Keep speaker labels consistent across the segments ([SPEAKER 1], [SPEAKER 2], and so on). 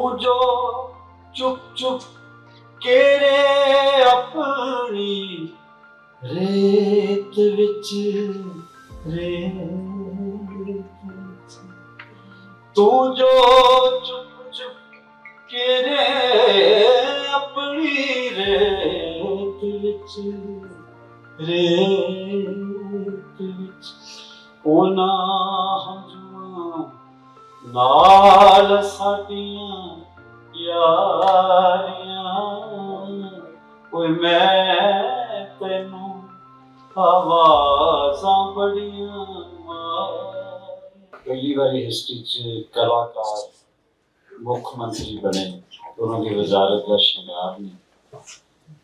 [SPEAKER 1] ਤੂੰ ਜੋ ਚੁੱਪ ਚੁੱਪ ਕੇਰੇ ਆਪਣੀ ਰੇਤ ਵਿੱਚ ਰੇਤ ਵਿੱਚ ਤੂੰ ਜੋ ਚੁੱਪ ਚੁੱਪ ਕੇਰੇ ਆਪਣੀ ਰੇਤ ਵਿੱਚ ਰੇਤ ਵਿੱਚ ਉਹਨਾਂ ਹੰਝੂਆਂ ਨਾਲ ਸਾਡੀਆਂ ਯਾਰੀਆਂ ਓਏ ਮੈਂ ਤੈਨੂੰ ਆਵਾਜ਼ਾਂ ਬੜੀਆਂ ਮਾਰੀਆਂ ਪਹਿਲੀ ਵਾਰੀ ਹਿਸਟਰੀ ਚ ਕਲਾਕਾਰ ਮੁੱਖ ਮੰਤਰੀ ਬਣੇ ਉਹਨਾਂ ਦੀ ਵਜ਼ਾਰਤ ਦਾ ਸ਼ਿੰਗਾਰ ਨੇ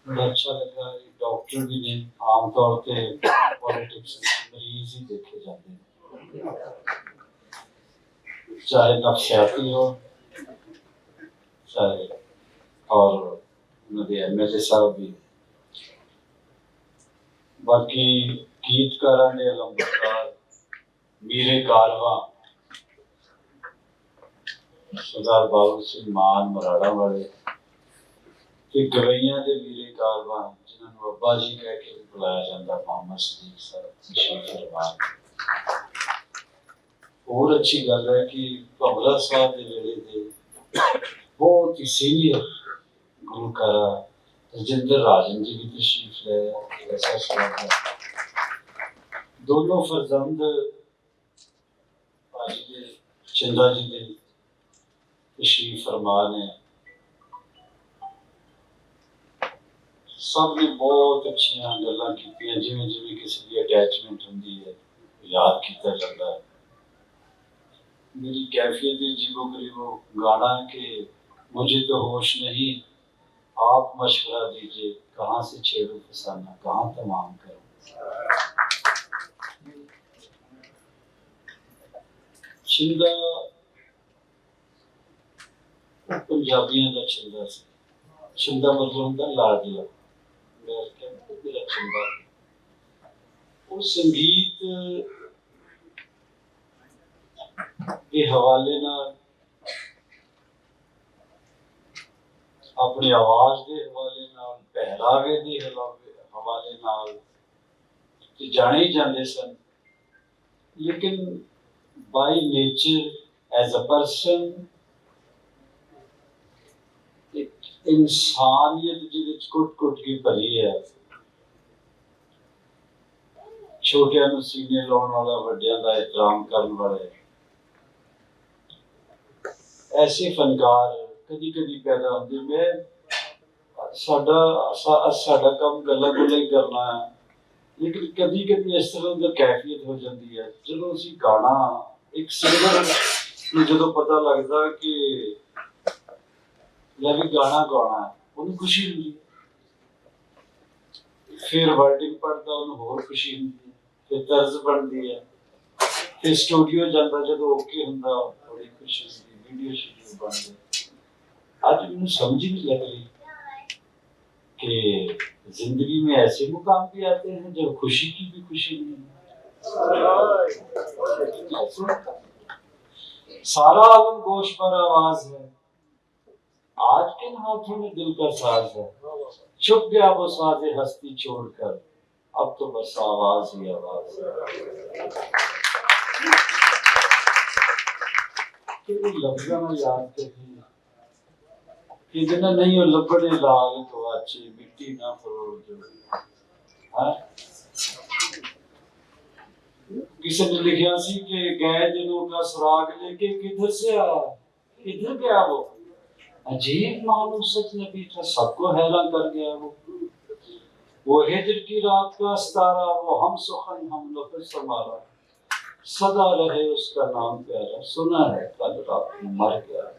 [SPEAKER 1] ਬੜਾ ਅੱਛਾ ਲੱਗਾ ਇਹ ਡਾਕਟਰ ਵੀ ਨੇ ਆਮ ਤੌਰ ਤੇ ਪੋਲਿਟਿਕਸ ਮਰੀਜ਼ ਹੀ ਦੇਖੇ ਜਾਂਦੇ ਨੇ ਚਾਹੇ ਨਫਸਿਆਤੀ ਹੋ ਚਾਹੇ ਔਰ ਉਹਨਾਂ ਦੇ ਐਮਐਲਏ ਸਾਹਿਬ ਵੀ ਗੀਤਕਾਰਾਂ ਦੇ ਅਲੰਕਾਰ ਮੀਰੇ ਕਾਰਵਾ ਸਰਦਾਰ ਬਾਬੂ ਸਿੰਘ ਮਾਨ ਮਰਾੜਾ ਵਾਲੇ ਤੇ ਗਵਈਆਂ ਦੇ ਵੀਰੇ ਕਾਰਵਾ ਜਿਨ੍ਹਾਂ ਨੂੰ ਅੱਬਾ ਜੀ ਕਹਿ ਕੇ ਬੁਲਾਇਆ ਜਾਂਦਾ ਮੁਹੰਮਦ ਸਦੀਕ ਸਾਹਿਬ ਸ਼ੇਖ ਫਰਮਾਨ। ਹੋਰ ਅੱਛੀ ਗੱਲ ਹੈ ਕਿ ਭਵਲਾ ਸਾਹਿਬ ਦੇ ਵੇਲੇ ਦੇ ਬਹੁਤ ਹੀ ਸੀਨੀਅਰ ਗੁਰੂਕਾਰਾ ਰਜਿੰਦਰ ਰਾਜਨ ਜੀ ਵੀ ਤਸ਼ਰੀਫ ਲੈ ਐਸਾ ਸਵਾਲ ਹੈ ਦੋਨੋਂ ਫਰਜ਼ੰਦ ਭਾਜੀ ਦੇ, ਚੰਦਾ ਜੀ ਦੇ ਤਸ਼ਰੀਫ ਫਰਮਾਨ ਨੇ। ਸਭ ਨੇ ਬਹੁਤ ਅੱਛੀਆਂ ਗੱਲਾਂ ਕੀਤੀਆਂ ਜਿਵੇਂ ਜਿਵੇਂ ਕਿਸੇ ਦੀ ਅਟੈਚਮੈਂਟ ਹੁੰਦੀ ਹੈ, ਯਾਦ ਕੀਤਾ ਜਾਂਦਾ ਹੈ। میری کیفیت جیبو گریبو گانا کہ مجھے تو ہوش نہیں، آپ مشورہ دیجیے کہاں سے چھیڑوں پسانا کہاں تمام کروں۔ چھندہ پنجابیاں دا چھندہ سی۔ چھندہ مطلب دا لاڈلا میرا چھندہ وہ سنگیت ਉਹ ਹਵਾਲੇ ਨਾਲ ਆਪਣੀ ਆਵਾਜ਼ ਦੇ ਹਵਾਲੇ ਨਾਲ, ਪਹਿਰਾਵੇ ਦੇ ਹਵਾਲੇ ਹਵਾਲੇ ਨਾਲ ਤੇ ਜਾਣੇ ਹੀ ਜਾਂਦੇ ਸਨ। ਲੇਕਿਨ by nature as a person ਇਨਸਾਨੀਅਤ ਜਿਹਦੇ ਵਿੱਚ ਕੁੱਟ-ਕੁੱਟ ਕੇ ਭਰੀ ਹੈ। ਛੋਟਿਆਂ ਨੂੰ ਸੀਨੇ ਲਾਉਣ ਵਾਲਾ, ਵੱਡਿਆਂ ਦਾ ਇਤਰਾਮ ਕਰਨ ਵਾਲਾ ਐਸੇ ਫਨਕਾਰ ਕਦੀ ਕਦੀ ਪੈਦਾ ਹੁੰਦੇ। ਮੈਂ ਸਾਡਾ ਸਾਡਾ ਕੰਮ ਗੱਲਾਂ ਗੁੱਲਾਂ ਹੀ ਕਰਨਾ ਹੈ। ਲੇਕਿਨ ਕਦੀ ਕਦੀ ਇਸ ਤਰ੍ਹਾਂ ਦੀ ਕੈਫੀਅਤ ਹੋ ਜਾਂਦੀ ਹੈ। ਜਦੋਂ ਅਸੀਂ ਗਾਣਾ ਇੱਕ ਸਿੰਗਰ ਨੂੰ ਜਦੋਂ ਪਤਾ ਲੱਗਦਾ ਕਿ ਲੈ ਵੀ ਗਾਣਾ ਗਾਉਣਾ ਹੈ, ਉਹਨੂੰ ਖੁਸ਼ੀ ਹੁੰਦੀ ਹੈ। ਫਿਰ ਵਰਡਿੰਗ ਪੜਦਾ ਉਹਨੂੰ ਹੋਰ ਖੁਸ਼ੀ ਹੁੰਦੀ ਹੈ। ਫਿਰ ਤਰਜ਼ ਬਣਦੀ ਹੈ। ਫਿਰ ਸਟੂਡੀਓ ਜਾਂਦਾ ਜਦੋਂ ਓਕੇ ਹੁੰਦਾ ਬੜੀ ਖੁਸ਼ੀ ਹੁੰਦੀ ਵੀਡੀਓ ਸ਼ੂਟਿੰਗ ਬਣਦੀ आज मैंने समझ ही नहीं लग रही कि जिंदगी में ऐसे मुकाम भी आते हैं जब खुशी की भी खुशी नहीं है सारा आलम गोश पर आवाज है आज किन हाथों में दिल का साज है छुप गया वो साजे हस्ती छोड़कर अब तो बस आवाज ही आवाज है کہ یاد کہ نہیں لال تو اچھے مٹی نہ فروڑ جو ہاں؟ کسی نے لکھیا سی کہ گئے جنوں کا سراغ لے کے کدھر سے آیا؟ کدھر گیا وہ؟ عجیب معلوم سچ نبی تھا سب کو حیران کر گیا وہ۔ وہ ہجر کی رات کا ستارہ، وہ ہم سخن ہم لفظ سمارا सदा रहे उसका नाम प्यारा सुना है कल रात मर गया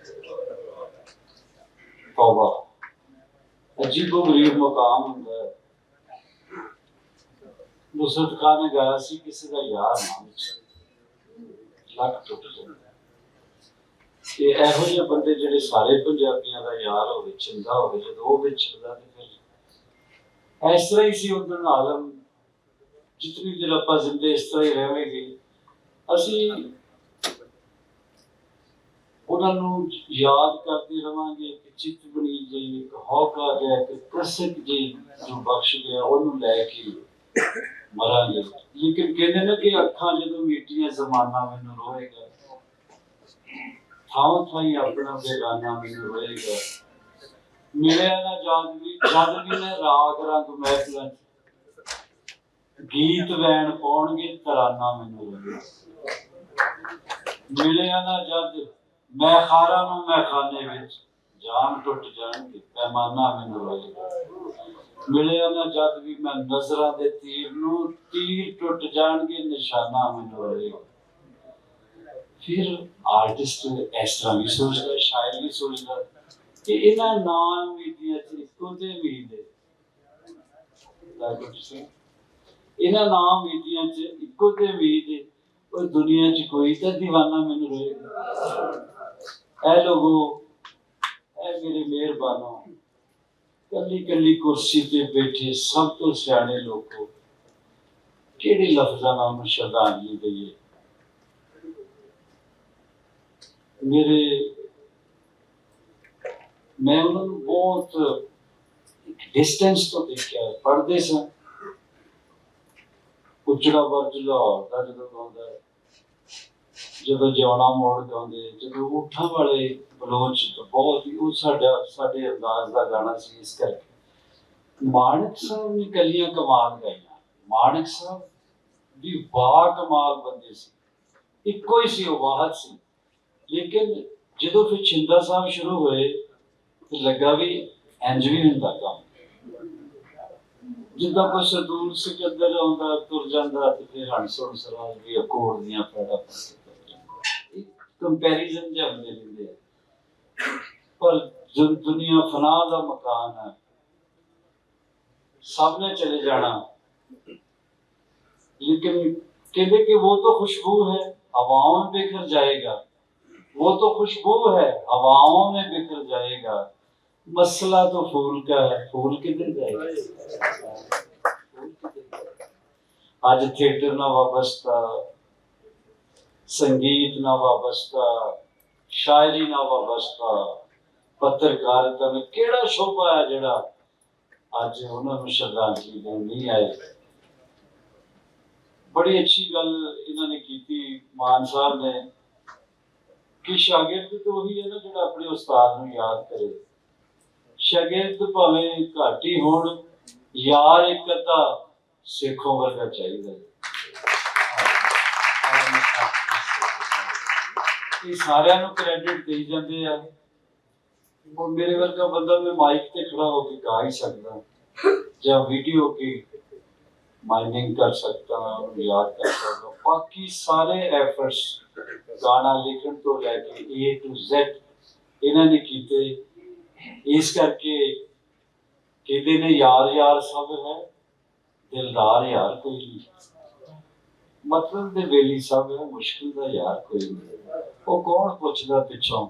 [SPEAKER 1] ਤੌਬਾ ਅਜੀਬੋ ਗਰੀਬ ਮਕਾਮ ਹੁੰਦਾ ਹੈ ਨੁਸਰਤ ਖਾਨ ਨੇ ਗਾਇਆ ਸੀ ਕਿਸੇ ਦਾ ਯਾਰ ਨਾ ਵਿਛੜੇ ਲੱਕ ਟੁੱਟ ਜਾਂਦਾ ਤੇ ਇਹੋ ਜਿਹੇ ਬੰਦੇ ਜਿਹੜੇ ਸਾਰੇ ਪੰਜਾਬੀਆਂ ਦਾ ਯਾਰ ਹੋਵੇ ਚੰਗਾ ਹੋਵੇ ਜਦੋਂ ਉਹ ਵਿਛੜਦਾ ਤੇ ਫਿਰ ਇਸ ਤਰ੍ਹਾਂ ਹੀ ਸੀ ਉਦੋਂ ਆਲਮ ਜਿਤਨੀ ਦੇਰ ਆਪਾਂ ਜ਼ਿੰਦੇ ਇਸ ਤਰ੍ਹਾਂ ਹੀ ਰਹਾਂਗੇ ਅਸੀਂ ਉਹਨਾਂ ਨੂੰ ਯਾਦ ਕਰਦੇ ਰਵਾਂਗੇ ਕਿ ਚਿੱਤ ਬਣੀ ਜੀ ਇੱਕ ਹੌਕਾ ਜਿਹਾ ਇੱਕ ਕਸਕ ਜੀ ਜੋ ਬਖਸ਼ ਗਿਆ, ਉਹਨੂੰ ਲੈ ਕੇ ਮਰਾਂਗੇ। ਲੇਕਿਨ ਕਹਿੰਦੇ ਨੇ ਕਿ ਅੱਖਾਂ ਜਦੋਂ ਮੀਟੀਆਂ ਜ਼ਮਾਨਾ ਮੈਨੂੰ ਰੋਏਗਾ, ਥਾਂ ਥਾਈ ਆਪਣਾ ਬੇਗਾਨਾ ਮੈਨੂੰ ਰੋਏਗਾ। ਮਿਲਿਆ ਨਾ ਜਦ ਵੀ ਨੇ ਰਾਗ ਰੰਗ ਮਹਿਫਲਾਂ ਗੀਤ ਵੈਣ ਪਾਉਣਗੇ, ਤਰਾਨਾ ਮੈਨੂੰ ਰੋਏਗਾ। ਮਿਲਿਆ ਨਾ ਜਦ ਮੈਂ ਖਾਰਾ ਨੂੰ ਮੈਂ ਖਾਨੇ ਵਿੱਚ ਜਾਨ ਟੁੱਟ ਜਾਣਗੇ, ਪੈਮਾਨਾ ਮੈਨੂੰ ਰੋਏਗਾ ਮਿਲਿਆ ਨਾ ਜਦ ਵੀ ਮੈਂ ਨਜ਼ਰਾਂ ਦੇ ਤੀਰ ਨੂੰ ਤੀਰ ਟੁੱਟ ਜਾਣਗੇ, ਨਿਸ਼ਾਨਾ ਮੈਨੂੰ ਰੋਏਗਾ ਫਿਰ ਆਰਟਿਸਟ ਇਸ ਤਰ੍ਹਾਂ ਵੀ ਸੋਚਦਾ, ਸ਼ਾਇਰ ਵੀ ਸੋਚਦਾ ਕਿ ਇਹਨਾਂ ਨਾਮ ਵਿਧੀਆਂ ਚ ਇੱਕੋ ਤੇ ਉਮੀਦ ਇਹਨਾਂ ਨਾਮ ਵਿਧੀਆਂ ਚ ਇੱਕੋ ਤੇ ਉਮੀਦ ਉਹ ਦੁਨੀਆ ਚ ਕੋਈ ਤਾਂ دیਵਾਨਾ ਮੈਨੂੰ ਰੋਏਗਾ ਐ ਲੋਗੋ ਐ ਮੇਰੇ ਮਿਹਰਬਾਨੋ। ਕੱਲੀ ਕੱਲੀ ਕੁਰਸੀ ਤੇ ਬੈਠੇ ਸਭ ਤੋਂ ਸਿਆਣੇ ਲੋਕੋ ਕਿਹੜੇ ਲਫ਼ਜ਼ਾਂ ਨਾਲ ਉਹਨੂੰ ਸ਼ਰਧਾਂਜਲੀ ਦਈਏ? ਮੇਰੇ ਮੈਂ ਉਹਨਾਂ ਨੂੰ ਬਹੁਤ ਇੱਕ ਡਿਸਟੈਂਸ ਤੋਂ ਦੇਖਿਆ ਪੜਦੇ ਸਨ ਉਚੜਾ ਵਰਜ ਲਾਹੌਰ ਦਾ ਜਦੋਂ ਗਾਉਂਦਾ ਹੈ, ਜਦੋਂ ਜਿਉਣਾ ਮੋੜ ਗਾਉਂਦੇ ਜਦੋਂ ਉਠਾਂ ਵਾਲੇ ਬਲੋਚ ਬਹੁਤ ਹੀ, ਉਹ ਸਾਡਾ, ਸਾਡੇ ਅੰਦਾਜ਼ ਦਾ ਗਾਣਾ ਸੀ ਇਸ ਕਰਕੇ। ਮਾਨਕ ਸਾਹਿਬ ਨੇ ਕਲੀਆਂ ਕਮਾਲ ਗਾਈਆਂ। ਮਾਨਕ ਸਾਹਿਬ ਵੀ ਬਾ ਕਮਾਲ ਬੰਦੇ ਸੀ। ਇੱਕੋ ਹੀ ਸੀ, ਉਹ ਵਾਹਦ ਸੀ। ਲੇਕਿਨ ਜਦੋਂ ਫਿਰ ਛਿੰਦਾ ਸਾਹਿਬ ਸ਼ੁਰੂ ਹੋਏ ਤੇ ਲੱਗਾ ਵੀ ਇੰਜ ਵੀ ਹੁੰਦਾ ਕੰਮ। ਜਿੱਦਾਂ ਕੋਈ ਸਰਦੂਲ ਸਿਕੰਦਰ ਆਉਂਦਾ, ਤੁਰ ਜਾਂਦਾ, ਤੇ ਫਿਰ ਹੰਸੋਂ ਸਰਾਜ ਵੀ ਅਕੋੜ ਦੀਆਂ ਪੈੜਾ ਇੱਕ کمپیریزن ਜਿਹਾ ਹੁੰਦੇ ਰਹਿੰਦੇ ਆ ਪਰ ਦੁਨੀਆ ਫਨਾ ਦਾ ਮਕਾਨ ਹੈ سب نے چلے جانا۔ لیکن کہتے کہ وہ تو خوشبو ہے، ہواؤں میں بکھر جائے گا۔ وہ تو خوشبو ہے، ہواؤں میں بکھر جائے گا۔ مسئلہ تو پھول کا ہے۔ پھول کدھر جائے گا؟ آج تھیٹر نہ وابستہ۔ ਸੰਗੀਤ ਨਾਲ ਵਾਬਸਤਾ, ਸ਼ਾਇਰੀ ਨਾਲ ਵਾਬਸਤਾ ਪੱਤਰਕਾਰਤਾ ਵਿੱਚ ਕਿਹੜਾ ਸ਼ੋਭਾ ਹੈ ਜਿਹੜਾ ਅੱਜ ਉਹਨਾਂ ਨੂੰ ਸ਼ਰਧਾਂਜਲੀ ਦੇਣ ਨਹੀਂ ਆਏ? ਬੜੀ ਅੱਛੀ ਗੱਲ ਇਹਨਾਂ ਨੇ ਕੀਤੀ, ਮਾਨ ਸਾਹਿਬ ਨੇ। ਕਿ ਸ਼ਾਗਿਰਦ ਤਾਂ ਉਹੀ ਹੈ ਨਾ ਜਿਹੜਾ ਆਪਣੇ ਉਸਤਾਦ ਨੂੰ ਯਾਦ ਕਰੇ। ਸ਼ਾਗਿਰਦ ਭਾਵੇਂ ਘਾਟੀ ਹੋਣ, ਯਾਰ ਇੱਕ ਅੱਧਾ ਸਿੱਖੋਂ ਵਰਗਾ ਚਾਹੀਦਾ ਇਹ ਸਾਰਿਆਂ ਨੂੰ ਕ੍ਰੈਡਿਟ ਦੇਈ ਜਾਂਦੇ ਆ। ਉਹ ਮੇਰੇ ਵਰਗਾ ਬੰਦਾ ਮੈਂ ਮਾਈਕ ਤੇ ਖੜਾ ਹੋ ਕੇ ਗਾ ਹੀ ਸਕਦਾ। ਜਾਂ ਵੀਡੀਓ ਕੀ ਮਾਈਨਿੰਗ ਕਰ ਸਕਦਾ ਯਾਦ ਕਰ ਸਕਦਾ। ਬਾਕੀ ਸਾਰੇ ਐਫਰਟਸ ਗਾਣਾ ਲਿਖਣ ਤੋਂ ਲੈ ਕੇ A to Z ਇਹਨਾਂ ਨੇ ਕੀਤੇ। ਇਸ ਕਰਕੇ ਕਹਿੰਦੇ ਨੇ ਯਾਰ ਯਾਰ ਸਭ ਹੈ, ਦਿਲਦਾਰ ਯਾਰ ਕੋਈ ਨਹੀਂ। ਮਤਲਬ ਦੇ ਵੇਲੀ ਸਭ ਹੈ, ਮੁਸ਼ਕਿਲ ਦਾ ਯਾਰ ਕੋਈ ਨਹੀਂ। ਉਹ ਕੌਣ ਪੁੱਛਦਾ ਪਿੱਛੋਂ?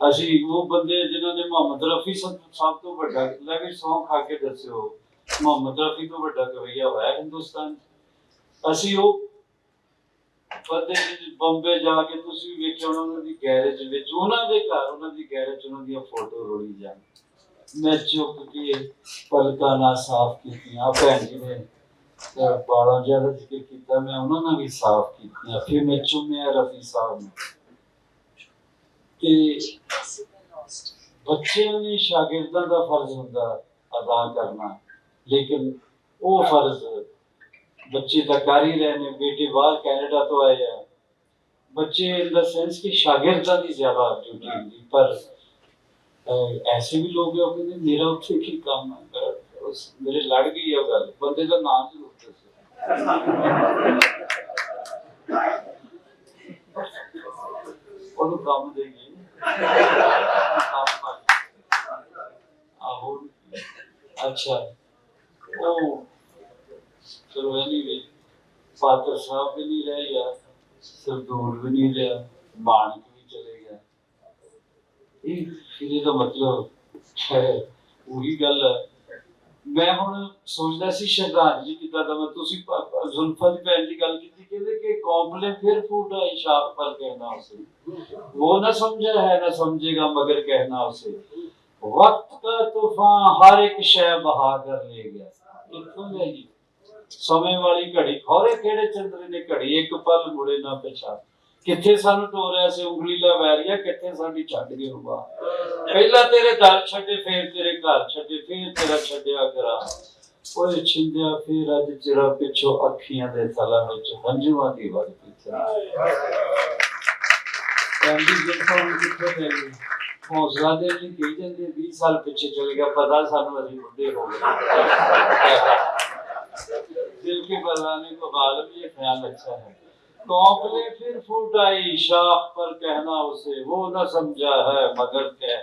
[SPEAKER 1] ਅਸੀਂ ਉਹ ਬੰਦੇ ਜਿਨ੍ਹਾਂ ਨੇ ਮੁਹੰਮਦ ਰਫੀ ਸਭ ਤੋਂ ਵੱਡਾ, ਲੈ ਵੀ ਸੌਂ ਖਾ ਕੇ ਦੱਸਿਓ, ਮੁਹੰਮਦ ਰਫੀ ਤੋਂ ਵੱਡਾ ਕਵਈਆ ਹੋਇਆ ਹਿੰਦੁਸਤਾਨ ਅਸੀਂ ਉਹ ਬੰਦੇ ਜਿਹੜੇ ਬੰਬੇ ਜਾ ਕੇ ਤੁਸੀਂ ਵੀ ਵੇਖਿਆ ਉਹਨਾਂ ਦੀ ਗੈਰੇਜ ਵਿੱਚ, ਉਹਨਾਂ ਦੇ ਘਰ, ਉਹਨਾਂ ਦੀ ਗੈਰੇਜ ਉਹਨਾਂ ਦੀਆਂ ਫੋਟੋ ਰੋਲੀ ਜਾਣ। ਮੈਂ ਚੁੱਪ ਕੇ ਪਲਕਾਂ ਨਾਲ ਸਾਫ਼ ਕੀਤੀਆਂ ਭੈਣ ਜੀ ਨੇ ਅਹ ਬਾਲਾਂ ਜ਼ਿਆਦਾ ਜ਼ਿਕਰ ਕੀਤਾ, ਮੈਂ ਉਹਨਾਂ ਨਾਲ ਵੀ ਸਾਫ਼ ਕੀਤੀਆਂ ਫਿਰ ਮੈਂ ਚੁੰਮਿਆ ਰਫੀ ਸਾਹਿਬ ਨੂੰ। ਤੇ ਬੱਚਿਆਂ ਨੇ ਸ਼ਾਗਿਰਦਾਂ ਦਾ ਫਰਜ਼ ਹੁੰਦਾ ਅਦਾ ਕਰਨਾ। ਲੇਕਿਨ ਉਹ ਫਰਜ਼ ਬੱਚੇ ਤਾਂ ਕਰ ਹੀ ਰਹੇ ਨੇ। ਬੇਟੇ ਬਾਹਰ ਕੈਨੇਡਾ ਤੋਂ ਆਏ ਆ। ਬੱਚੇ ਇਨ ਦਾ ਸੈਂਸ ਕਿ ਸ਼ਾਗਿਰਦਾਂ ਦੀ ਜ਼ਿਆਦਾ ਡਿਊਟੀ ਹੁੰਦੀ। ਪਰ ਐਸੇ ਵੀ ਲੋਕ ਆ ਕਹਿੰਦੇ, ਮੇਰਾ ਉੱਥੇ ਕੀ ਕੰਮ ਹੈ ਉਸ, ਮੇਰੇ ਲੜ ਗਈ ਆ ਉਹ ਗੱਲ। ਬੰਦੇ ਦਾ ਨਾਮ ਜ਼ਰੂਰ ਉਹਨੂੰ ਕੰਮ ਦੇਗੀ ਆਹੋ ਅੱਛਾ। ਉਹ ਚਲੋ ਐਨੀਵੇ ਫਾਦਰ ਸਾਹਿਬ ਵੀ ਨਹੀਂ ਰਹੇ ਯਾਰ। ਸਰਦੂਰ ਵੀ ਨਹੀਂ ਰਿਹਾ। ਮਾਨਕ ਵੀ ਚਲੇ ਗਿਆ। ਇਹ ਫਿਰ ਇਹਦਾ ਮਤਲਬ ਹੈ, ਉਹੀ ਗੱਲ ਹੈ। ਮੈਂ ਹੁਣ ਸੋਚਦਾ ਸੀ ਸ਼ਹਿਰਾਜ ਜੀ ਕਿਦਾਂ ਦਾ ਮੈਂ ਤੁਸੀਂ ਜ਼ੁਲਫਾ ਦੀ ਭੈਣ ਦੀ ਗੱਲ ਕੀਤੀ, ਕਹਿੰਦੇ ਕਿ ਕੌਂਪਲੇ ਫਿਰ ਫੂਟ ਇਸ਼ਾਰ ਪਰ ਕਹਿਣਾ ਉਸੇ। ਉਹ ਨਾ ਸਮਝਿਆ ਹੈ, ਨਾ ਸਮਝੇਗਾ, ਮਗਰ ਕਹਿਣਾ ਉਸੇ। ਵਕਤ ਦਾ ਤੂਫਾਨ ਹਰ ਇੱਕ ਸ਼ੈ ਬਹਾ ਕਰ ਲੈ ਗਿਆ। ਕਿੱਥੋਂ ਲੈ ਜੀ? ਸਮੇਂ ਵਾਲੀ ਘੜੀ, ਖੋਰੇ ਕਿਹੜੇ ਚੰਦਰੇ ਨੇ ਘੜੀ? ਇੱਕ ਪਲ ਮੁੜੇ ਨਾ ਪਛਾਣ। ਕਿੱਥੇ ਸਾਨੂੰ ਟੋਰਿਆ ਸੀ, ਉਂਗਲੀ ਲਾ ਵੈਰੀਆ ਕਿੱਥੇ ਸਾਡੀ ਛੱਡ ਗਏ ਹੋਵਾ ਪਹਿਲਾਂ ਤੇਰੇ ਦਰ ਛੱਡੇ, ਫੇਰ ਤੇਰੇ ਘਰ ਛੱਡੇ, ਫੇਰ ਤੇਰਾ ਛੱਡਿਆ ਕਰਾ। ਓਏ ਛਿੰਦਿਆ, ਫੇਰ ਅੱਜ ਜਿਹੜਾ ਪਿੱਛੋਂ ਅੱਖੀਆਂ ਦੇ ਥਲਾਂ ਵਿੱਚ ਹੰਝੂਆਂ ਦੀ ਵਗ ਪਿੱਛਾ ਕਹਿੰਦੀ, ਜਿੱਥੋਂ ਕਿੱਥੇ ਲੈ ਗਈ ਹੌਸਲਾ ਦੇ ਲਈ ਕਹੀ ਜਾਂਦੇ 20 ਸਾਲ ਪਿੱਛੇ ਚਲੇ ਗਿਆ, ਪਤਾ ਸਾਨੂੰ ਅਸੀਂ ਬੁੱਢੇ ਹੋ ਗਏ। ਦਿਲ ਕੇ ਬਲਾਨੇ ਕੋ ਬਾਲ ਵੀ ਇਹ ਖਿਆਲ ਅੱਛਾ ਹੈ। کوملے پھر پھوٹ آئی شاخ پر کہنا اسے، وہ نہ سمجھا ہے مگر کہ،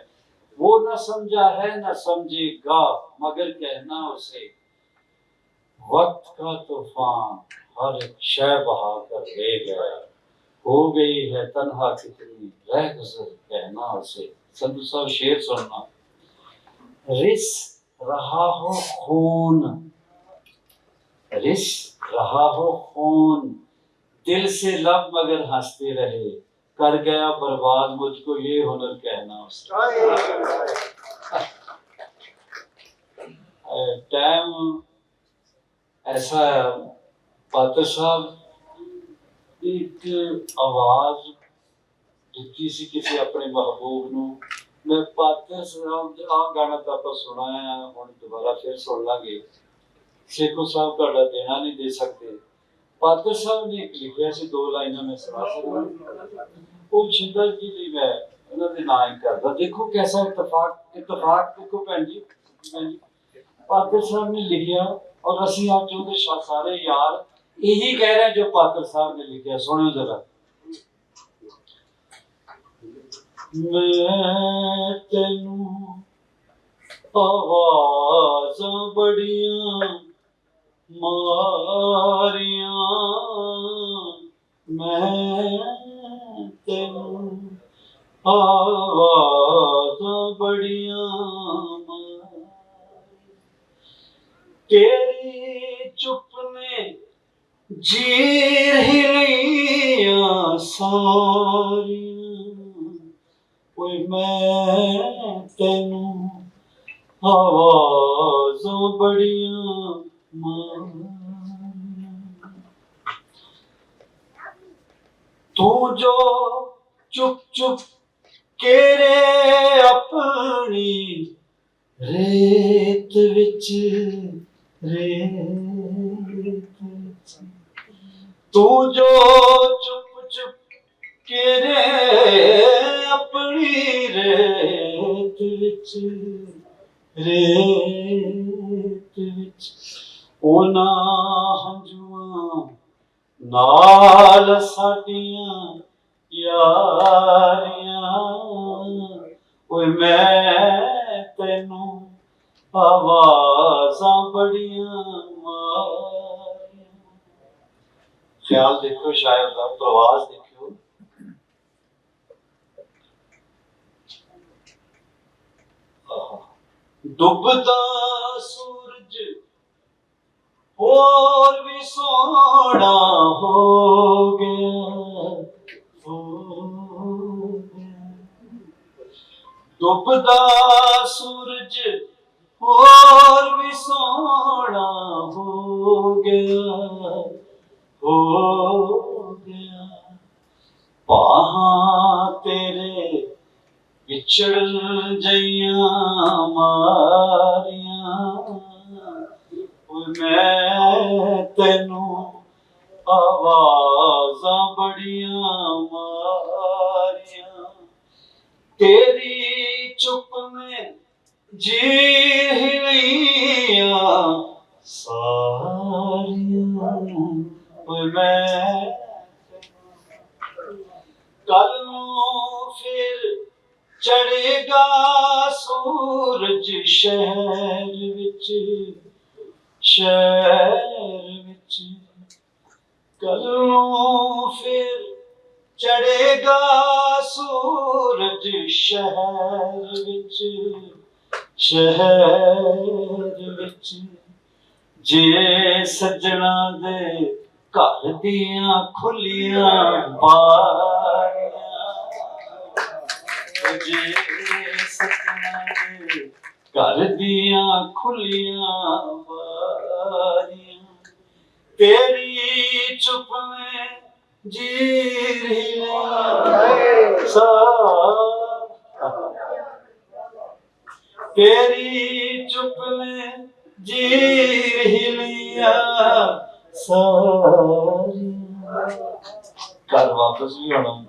[SPEAKER 1] وہ نہ سمجھا ہے نہ سمجھے گا، مگر کہنا اسے، وقت کا طوفان ہر ایک شے بہا کر لے گیا۔ ہو گئی ہے تنہا کتنی رہ گزر، کہنا اسے۔ سندھو صاحب شیر سننا۔ رس رہا ہو خون۔ رس رہا ہو خون۔ दिल से लब मगर हंसते रहे कर गया बर्बाद मुझको ये हुनर कहना उसका टाइम ऐसा है पात्र साहब एक आवाज ਦਿੱਤੀ ਸੀ ਕਿਸੇ ਆਪਣੇ ਮਹਿਬੂਬ ਨੂੰ ਮੈਂ ਪਾਤਰ ਸਾਹਿਬ ਦਾ ਆਹ ਗਾਣਾ ਤਾਂ ਆਪਾਂ ਸੁਣਾਇਆ ਹੁਣ ਦੁਬਾਰਾ ਫਿਰ ਸੁਣ ਲਾਂਗੇ ਸੇਖੋ ਸਾਹਿਬ ਤੁਹਾਡਾ ਦੇਣਾ ਨਹੀਂ ਦੇ ਸਕਦੇ ਪਾਤਰ ਸਾਹਿਬ ਨੇ ਇੱਕ ਲਿਖਿਆ ਸੀ, ਦੋ ਲਾਈਨਾਂ ਮੈਂ ਸੁਣਾ ਸਕਦਾ। ਉਹ ਸ਼ਿੰਦਰ ਜੀ ਲਈ ਮੈਂ ਉਹਨਾਂ ਦੇ ਨਾਂ ਹੀ ਕਰਦਾ। ਦੇਖੋ ਕਿਹਦਾ ਇਤਫਾਕ ਇਤਫਾਕ ਦੇਖੋ ਭੈਣ ਜੀ ਭੈਣ ਜੀ। ਪਾਤਰ ਸਾਹਿਬ ਨੇ ਲਿਖਿਆ ਔਰ ਅਸੀਂ ਅੱਜ ਉਹਦੇ ਸਾਰੇ ਯਾਰ ਇਹੀ ਕਹਿ ਰਹੇ ਜੋ ਪਾਤਰ ਸਾਹਿਬ ਨੇ ਲਿਖਿਆ, ਸੁਣਿਓ ਜ਼ਰਾ। ਮੈਂ ਤੈਨੂੰ ਆਵਾਜ਼ਾਂ ਬੜੀਆਂ ਮਾਰੀਆਂ, ਮੈਂ ਤੈਨੂੰ ਆਵਾਜ਼ਾਂ ਬੜੀਆਂ ਮਾਰੀਆਂ। ਤੇਰੀ ਚੁੱਪ ਨੇ ਜੀਰ ਹਿਲੀਆਂ ਸਾਰੀਆਂ। ਓਏ ਮੈਂ ਤੈਨੂੰ ਆਵਾਜ਼ਾਂ ਬੜੀਆਂ ਤੂੰ ਜੋ ਚੁੱਪ ਚੁੱਪ ਕੇਰੇ ਆਪਣੀ ਰੇਤ ਵਿੱਚ ਰੇਤ ਤੂੰ ਜੋ ਚੁੱਪ ਚੁੱਪ ਕੇਰੇ ਆਪਣੀ ਰੇਤ ਵਿੱਚ ਰੇਤ ਵਿੱਚ। ਉਹਨਾਂ ਹੰਝੂਆਂ ਨਾਲ ਸਾਡੀਆਂ ਯਾਰੀਆਂ। ਓਏ ਮੈਂ ਤੈਨੂੰ ਆਵਾਜ਼ਾਂ ਬੜੀਆਂ ਮਾਰੀਆਂ। ਖਿਆਲ ਦੇਖੋ ਸ਼ਾਇਰ ਦਾ ਪ੍ਰਵਾਸ ਦੇਖਿਓ। ਡੁੱਬਦਾ ਹੋਰ ਵੀ ਸੋਹਣਾ ਹੋ ਗਿਆ ਹੋ ਗਿਆ। ਡੁੱਬਦਾ ਸੂਰਜ ਹੋਰ ਵੀ ਸੋਹਣਾ ਹੋ ਗਿਆ ਹੋ ਗਿਆ। ਬਾਹਾਂ ਤੇਰੇ ਵਿਛੜ ਜਈਆਂ ਮਾਰੀਆਂ ਸੂਰਜ ਸ਼ਹਿਰ ਵਿੱਚ ਸ਼ਹਿਰ ਵਿੱਚ। ਕੱਲ ਫਿਰ ਚੜੇਗਾ ਸੂਰਜ ਸ਼ਹਿਰ ਵਿੱਚ ਸ਼ਹਿਰ ਵਿੱਚ? ਜੇ ਸੱਜਣਾ ਦੇ ਘਰ ਦੀਆਂ ਖੁੱਲੀਆਂ ਬਾਰੀਆਂ ਜੇ ਸਤਨਾ ਦੇ ਘਰ ਦੀਆਂ ਖੁੱਲੀਆਂ ਬਾਰੀਆਂ ਤੇਰੀ ਚੁੱਪ ਨੇ ਜੀ ਰਹੀ। ਸਾ। ਤੇਰੀ ਚੁੱਪ ਨੇ ਜੀ ਹਿਲੀਆਂ ਸਾਰੀਆਂ ਘਰ ਵਾਪਸ ਵੀ ਆਉਣਾ।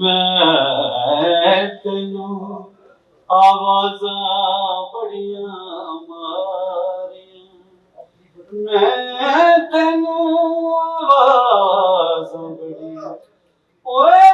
[SPEAKER 1] ਮੈਂ ਤੈਨੂੰ ਆਵਾਜ਼ਾਂ ਬੜੀਆਂ ਮਾਰੀਆਂ। ਮੈਂ ਤੈਨੂੰ ਆਵਾਜ਼ਾਂ ਬੜੀਆਂ ਓਏ